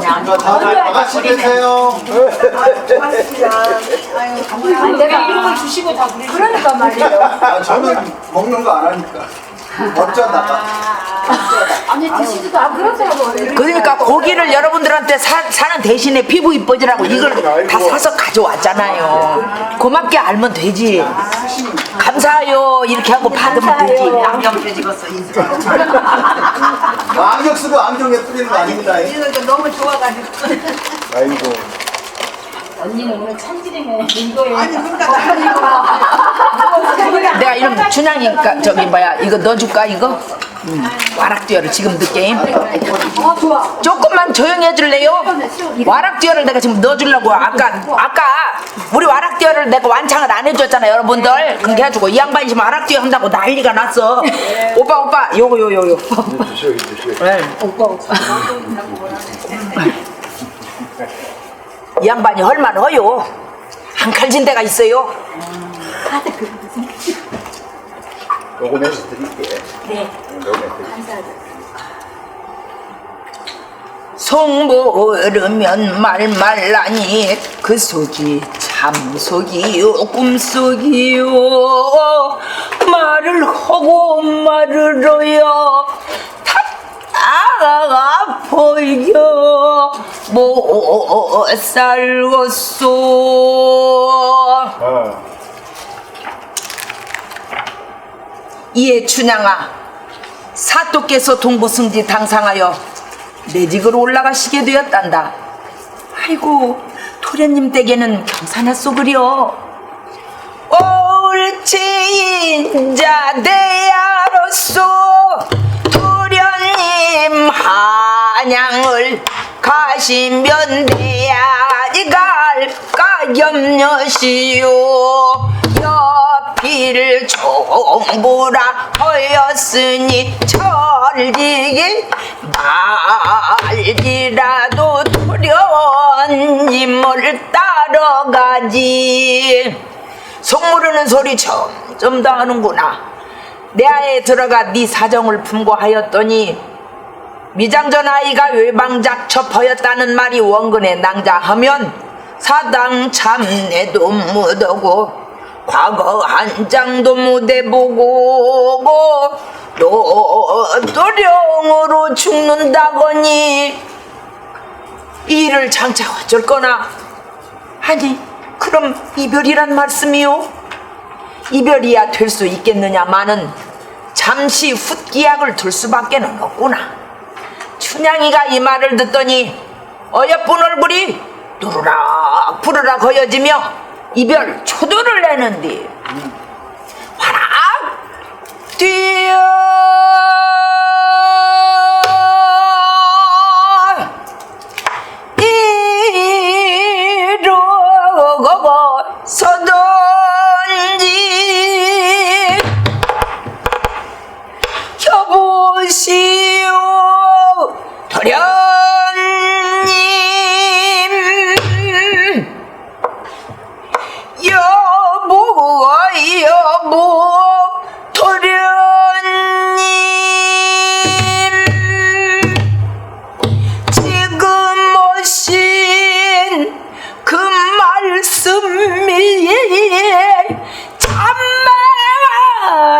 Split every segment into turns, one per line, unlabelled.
자, 다, 다 같이 계세요.
아니, 내가 이런 걸 주시고 다 그러시고. 그러니까 말이에요.
아, 저는 먹는 거 안 하니까. 어쩌다가.
아니, 드시지도 않고. 그렇더라고.
그러니까 고기를 여러분들한테 사, 사는 대신에 피부 이뻐지라고 이걸 다 사서 가져왔잖아요. 고맙게 알면 되지. 감사해요. 이렇게 하고 받으면 되지.
안경 뒤집었어 인수.
아, 안경 쓰고 안경에 뿌리는 거 아닙니다.
이거 너무 좋아가지고.
아이고.
언니는 오늘 참지름에 인도에.
아니 그러니까
내가 이름 춘향이니까 저기 뭐야 이거 넣어줄까 이거? 음, 와락듀어를 지금 늦게
아, 좋아.
조금만 조용히 해줄래요? 와락듀어를 내가 지금 넣어주려고 아까 아까 우리 와락듀어를 내가 완창을 안 해줬잖아 여러분들 그렇게 해가지고 이 양반이 지금 와락듀어 한다고 난리가 났어 오빠 오빠 요거 요거 요거
드셔요, 드셔요.
네.
오빠, 오빠.
이 양반이 헐만 허요 한 칼진 데가 있어요
녹음해서 드릴게.
네.
녹음해서 드릴게.
속 모르면 말 말라니 그 속이 참 속이요 꿈속이요 말을 하고 말을 해요 다 아파요 못 살겠소
아,
이에 춘향아 사또께서 동부승지 당상하여 내 직으로 올라가시게 되었단다. 아이고 도련님 댁에는 경사났소 그려 옳지 인자 대야로소 도련님 한양을 가시면 대야지 갈까 염려시오 옆이를 총부라 하였으니 철지기 말지라도 도련님을 따라가지? 속 모르는 소리 점점 더 하는구나. 내 아에 들어가 네 사정을 품고 하였더니 미장전 아이가 외방작 첩하였다는 말이 원근에 낭자하면 사당 참내도 못하고 과거 한 장도 못해 보고 또 도령으로 죽는다거니 이를 장차 어쩔 거나 아니 그럼 이별이란 말씀이요? 이별이야 될 수 있겠느냐마는 잠시 훗기약을 둘 수밖에는 없구나 춘향이가 이 말을 듣더니 어여쁜 얼굴이 누르락 부르락 거여지며 이별 초도를 내는디. 화락 뛰어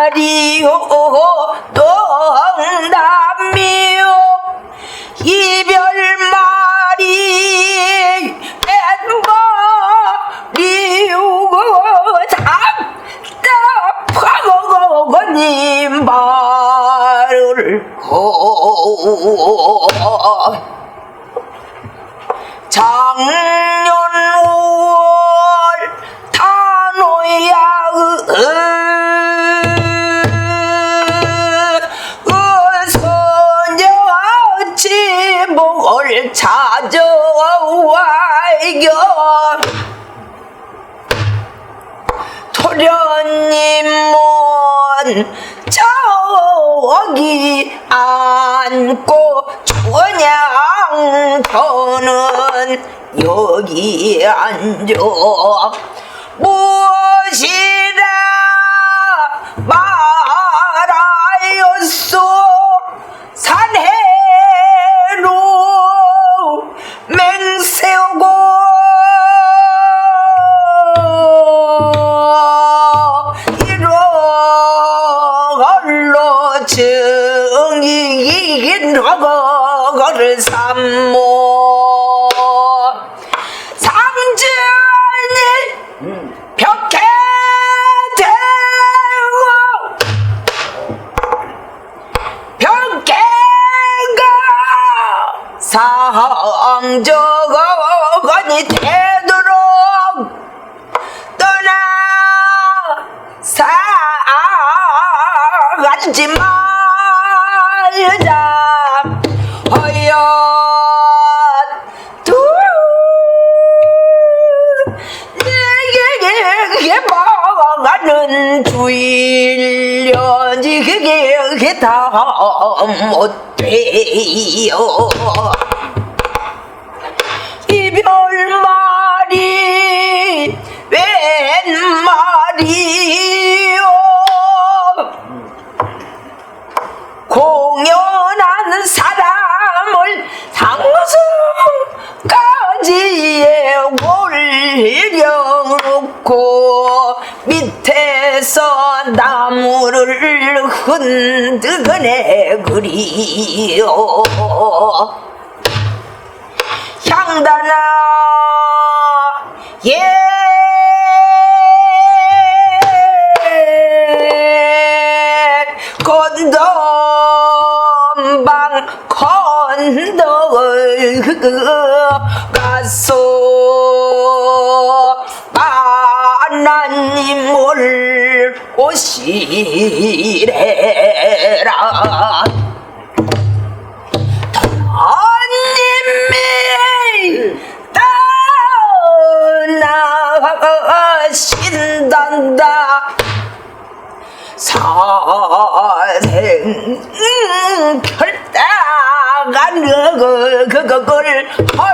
말이요 농담이요 이별 말이 뺀거리고 답답하고 님 말을 호 작년 5 이겨 도련님은 저기 앉고 춘향터는 여기 앉아 홀로 증이긴 허거를 삼모. 삼진이 벽에 대고 벽에가 사항저거니 대 내게 먹어가는 주일련지 그게 그게 다 못 돼요 나무를 흔드네 그리요. 향단아 예. 건덤방 건덕을 가서 하나님을 오시래라. 하나님이 떠나신단다. 사생 결단가 그걸 헐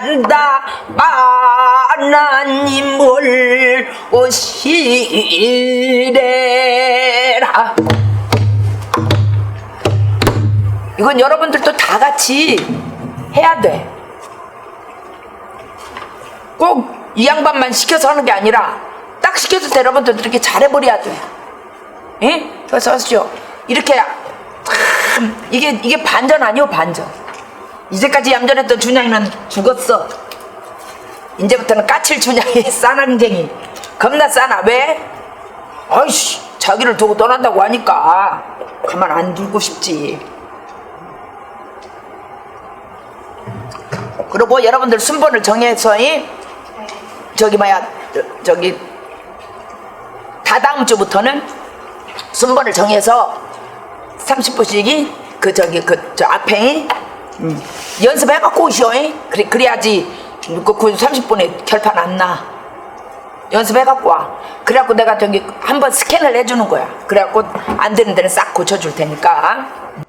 란다 하나님을 오시래라 이건 여러분들도 다 같이 해야 돼. 꼭 이 양반만 시켜서 하는 게 아니라 딱 시켜줄 때 여러분들도 이렇게 잘해버려야 돼. 예? 그래서 하시죠. 이렇게 참 이게 이게 반전 아니오 반전. 이제까지 얌전했던 준양이는 죽었어. 이제부터는 까칠 준양이 싸낭쟁이 겁나 싸나 왜? 아이씨 자기를 두고 떠난다고 하니까 가만 안 두고 싶지. 그리고 여러분들 순번을 정해서 이 저기 뭐야 저, 저기 다다음 주부터는 순번을 정해서 30분씩이 그 저기 그 저 앞에 음, 연습해갖고 오시오 이. 그래 그래야지 그, 그 30분에 결판 안 나. 연습해갖고 와. 그래갖고 내가 저기 한번 스캔을 해주는 거야. 그래갖고 안 되는 데는 싹 고쳐줄 테니까.